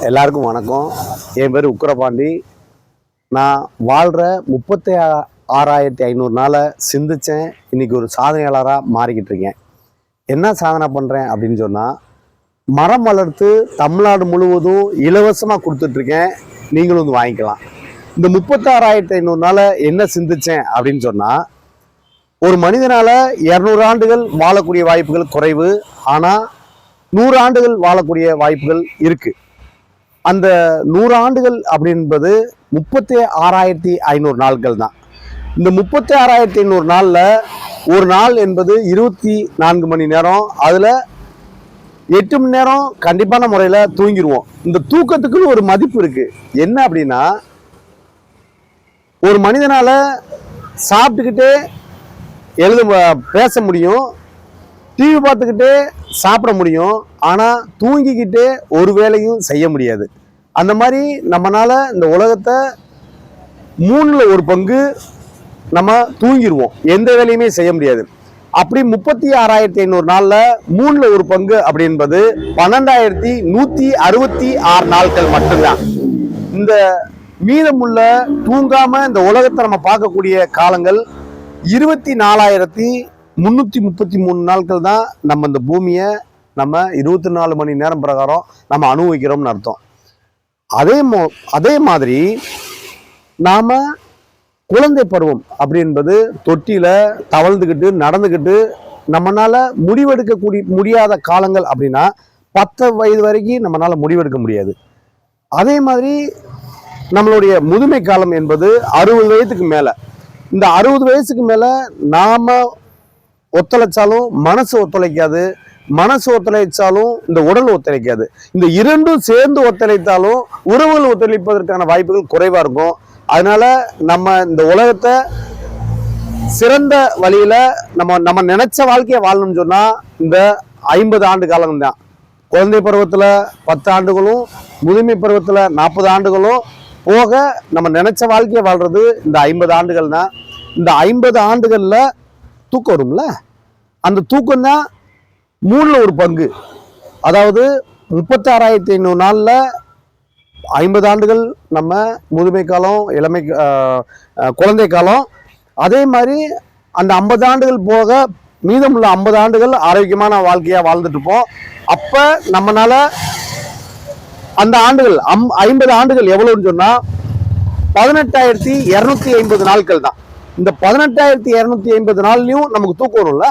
எல்லாருக்கும் வணக்கம். என் பேர் உக்கரபாண்டி. நான் வாழ்கிற முப்பத்தி ஆ- ஆறாயிரத்தி ஐநூறு நாளை சிந்திச்சேன். இன்னைக்கு ஒரு சாதனையாளராக மாறிக்கிட்டு இருக்கேன். என்ன சாதனை பண்ணுறேன் அப்படின்னு சொன்னால் மரம் வளர்த்து தமிழ்நாடு முழுவதும் இலவசமாக கொடுத்துட்ருக்கேன் நீங்களும் வந்து வாங்கிக்கலாம். இந்த முப்பத்தாறாயிரத்தி ஐநூறு நாளை என்ன சிந்திச்சேன் அப்படின்னு சொன்னால் ஒரு மனிதனால் இரநூறு ஆண்டுகள் வாழக்கூடிய வாய்ப்புகள் குறைவு. ஆனால் நூறு ஆண்டுகள் வாழக்கூடிய வாய்ப்புகள் இருக்குது அந்த நூறு ஆண்டுகள் அப்படின்பது முப்பத்தி ஆறாயிரத்தி ஐநூறு நாட்கள் தான். இந்த முப்பத்தி ஆறாயிரத்தி ஐநூறு நாளில் ஒரு நாள் என்பது இருபத்தி நான்கு மணி நேரம். அதில் எட்டு மணி நேரம் கண்டிப்பான முறையில் தூங்கிடுவோம் இந்த தூக்கத்துக்குன்னு ஒரு மதிப்பு இருக்கு. என்ன அப்படின்னா ஒரு மனிதனால் சாப்பிட்டுக்கிட்டே எழுத பேச முடியும். டிவி பார்த்துக்கிட்டே சாப்பிட முடியும். ஆனால் தூங்கிக்கிட்டே ஒரு வேலையும் செய்ய முடியாது. அந்த மாதிரி நம்மளால் இந்த உலகத்தை மூணில் ஒரு பங்கு நம்ம தூங்கிடுவோம் எந்த வேலையுமே செய்ய முடியாது. அப்படி முப்பத்தி ஆறாயிரத்தி ஐநூறு நாளில் மூணில் ஒரு பங்கு அப்படின்பது பன்னெண்டாயிரத்தி நூற்றி அறுபத்தி ஆறு நாட்கள் மட்டும்தான். இந்த மீதமுள்ள தூங்காமல் இந்த உலகத்தை நம்ம பார்க்கக்கூடிய காலங்கள் இருபத்தி நாலாயிரத்தி முந்நூற்றி முப்பத்தி மூணு நாட்கள் தான் நம்ம இந்த பூமியை நம்ம இருபத்தி நாலு மணி நேரம் பிரகாரம் நம்ம அனுபவிக்கிறோம்னு அர்த்தம். அதே மோ அதே மாதிரி நாம் குழந்தை பருவம் அப்படி என்பது தொட்டியில் தவழ்ந்துக்கிட்டு நடந்துக்கிட்டு நம்மளால் முடிவெடுக்கக்கூடிய முடியாத காலங்கள் அப்படின்னா பத்து வயது வரைக்கும் நம்மளால் முடிவெடுக்க முடியாது. அதே மாதிரி நம்மளுடைய முதுமை காலம் என்பது அறுபது வயதுக்கு மேலே. இந்த அறுபது வயசுக்கு மேலே நாம் ஒத்துழைச்சாலும் மனசு ஒத்துழைக்காது மனசு ஒத்துழைச்சாலும் இந்த உடல் ஒத்துழைக்காது. இந்த இரண்டும் சேர்ந்து ஒத்துழைத்தாலும் உறவுகள் ஒத்துழைப்பதற்கான வாய்ப்புகள் குறைவாக இருக்கும். அதனால நம்ம இந்த உலகத்தை சிறந்த வழியில நம்ம நம்ம நினைச்ச வாழ்க்கையை வாழணும்னு சொன்னா இந்த ஐம்பது ஆண்டு காலம் தான் குழந்தை பருவத்தில் பத்து ஆண்டுகளும் முதுமை பருவத்தில் நாற்பது ஆண்டுகளும் போக நம்ம நினைச்ச வாழ்க்கையை வாழ்றது இந்த ஐம்பது ஆண்டுகள் தான் இந்த ஐம்பது ஆண்டுகளில் தூக்கம் வரும்ல? அந்த தூக்கம் தான் மூணில் ஒரு பங்கு. அதாவது முப்பத்தாறாயிரத்தி ஐநூறு நாளில் ஐம்பது ஆண்டுகள் நம்ம முதுமை காலம் இளமை குழந்தை காலம். அதே மாதிரி அந்த ஐம்பது ஆண்டுகள் போக மீதமுள்ள ஐம்பது ஆண்டுகள் ஆரோக்கியமான வாழ்க்கையாக வாழ்ந்துட்டுருப்போம். இருப்போம் நம்மளால் அந்த ஆண்டுகள் அம் ஐம்பது ஆண்டுகள் எவ்வளோன்னு சொன்னால் பதினெட்டாயிரத்தி இரநூத்தி ஐம்பது நாட்கள் தான். இந்த பதினெட்டாயிரத்தி இரநூத்தி ஐம்பது நாள்லையும் நமக்கு தூக்கம் வரும்ல?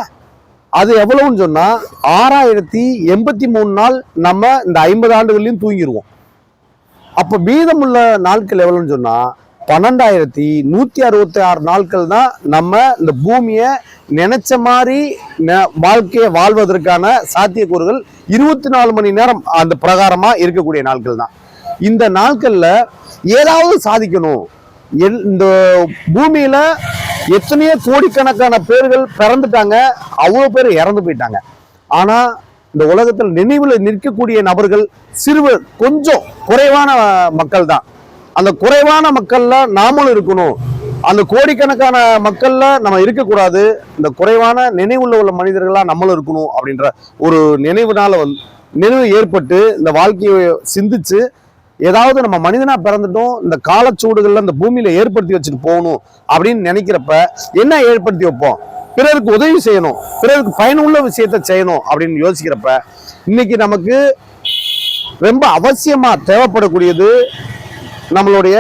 அது எவ்வளவுன்னு சொன்னால் ஆறாயிரத்தி எண்பத்தி மூணு நாள் நம்ம இந்த ஐம்பது ஆண்டுகள்லையும் தூங்கிடுவோம் அப்போ மீதமுள்ள நாட்கள் எவ்வளோன்னு சொன்னால் பன்னெண்டாயிரத்தி நூற்றி அறுபத்தி ஆறு நாட்கள் தான் நம்ம இந்த பூமியை நினைச்ச மாதிரி ந- வாழ்க்கையை வாழ்வதற்கான சாத்தியக்கூறுகள் இருபத்தி நாலு மணி நேரம் அந்த பிரகாரமாக இருக்கக்கூடிய நாட்கள் தான். இந்த நாட்களில் ஏதாவது சாதிக்கணும். இந்த பூமியில எத்தனையோ கோடிக்கணக்கான பேர்கள் பிறந்துட்டாங்க. அவ்வளோ பேர் இறந்து போயிட்டாங்க. ஆனா இந்த உலகத்தில் நினைவில் நிற்கக்கூடிய நபர்கள் சிறுவர் கொஞ்சம் குறைவான மக்கள் தான் அந்த குறைவான மக்கள்ல நாமளும் இருக்கணும். அந்த கோடிக்கணக்கான மக்கள்ல நம்ம இருக்கக்கூடாது. இந்த குறைவான நினைவுள்ள உள்ள மனிதர்களா நம்மளும் இருக்கணும் அப்படின்ற ஒரு நினைவுனால வந்து நினைவு ஏற்பட்டு இந்த வாழ்க்கையை சிந்திச்சு ஏதாவது நம்ம மனிதனா பிறந்துட்டோம் இந்த காலச்சூடுகள்ல இந்த பூமியில ஏற்படுத்தி வச்சுட்டு போகணும் அப்படின்னு நினைக்கிறப்ப என்ன ஏற்படுத்தி வைப்போம்? பிறருக்கு உதவி செய்யணும் பிறருக்கு பயனுள்ள விஷயத்த செய்யணும் அப்படின்னு யோசிக்கிறப்ப இன்னைக்கு நமக்கு ரொம்ப அவசியமா தேவைப்படக்கூடியது நம்மளுடைய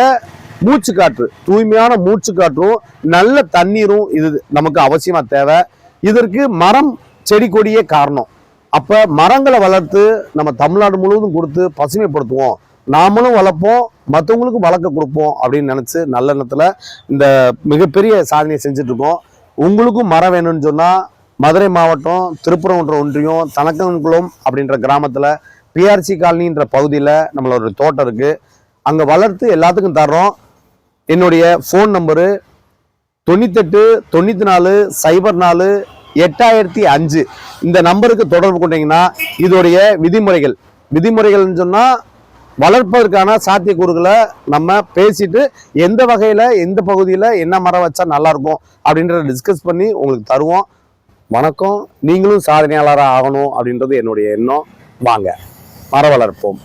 மூச்சு காற்று தூய்மையான மூச்சு காற்றும் நல்ல தண்ணீரும் இது நமக்கு அவசியமா தேவை. இதற்கு மரம் செடி கொடியே காரணம். அப்ப மரங்களை வளர்த்து நம்ம தமிழ்நாடு முழுவதும் கொடுத்து பசுமைப்படுத்துவோம். நாமளும் வளர்ப்போம் மற்றவங்களுக்கும் வளர்க்க கொடுப்போம் அப்படின்னு நினச்சி நல்ல எண்ணத்துல இந்த மிகப்பெரிய சாதனையை செஞ்சிட்ருக்கோம். உங்களுக்கும் மரம் வேணும்னு சொன்னால் மதுரை மாவட்டம் திருப்பரங்குன்ற ஒன்றியம் தனக்கன்குளம் அப்படின்ற கிராமத்தில் பிஆர்சி காலனின்ற பகுதியில் நம்மளோட தோட்டம் இருக்குது அங்கே வளர்த்து எல்லாத்துக்கும் தர்றோம். என்னுடைய ஃபோன் நம்பரு தொண்ணூத்தெட்டு தொண்ணூற்றி நாலு சைபர் நாலு எட்டாயிரத்தி அஞ்சு. இந்த நம்பருக்கு தொடர்பு கொண்டீங்கன்னா இதோடைய விதிமுறைகள். விதிமுறைகள்னு சொன்னால் வளர்ப்பதற்கான சாத்தியக்கூறுகளை நம்ம பேசிட்டு எந்த வகையில் எந்த பகுதியில் என்ன மரம் வச்சா நல்லாயிருக்கும் அப்படின்றத டிஸ்கஸ் பண்ணி உங்களுக்கு தருவோம். வணக்கம். நீங்களும் சாதனையாளராக ஆகணும் அப்படின்றது என்னுடைய எண்ணம். வாங்க மரம் வளர்ப்போம்.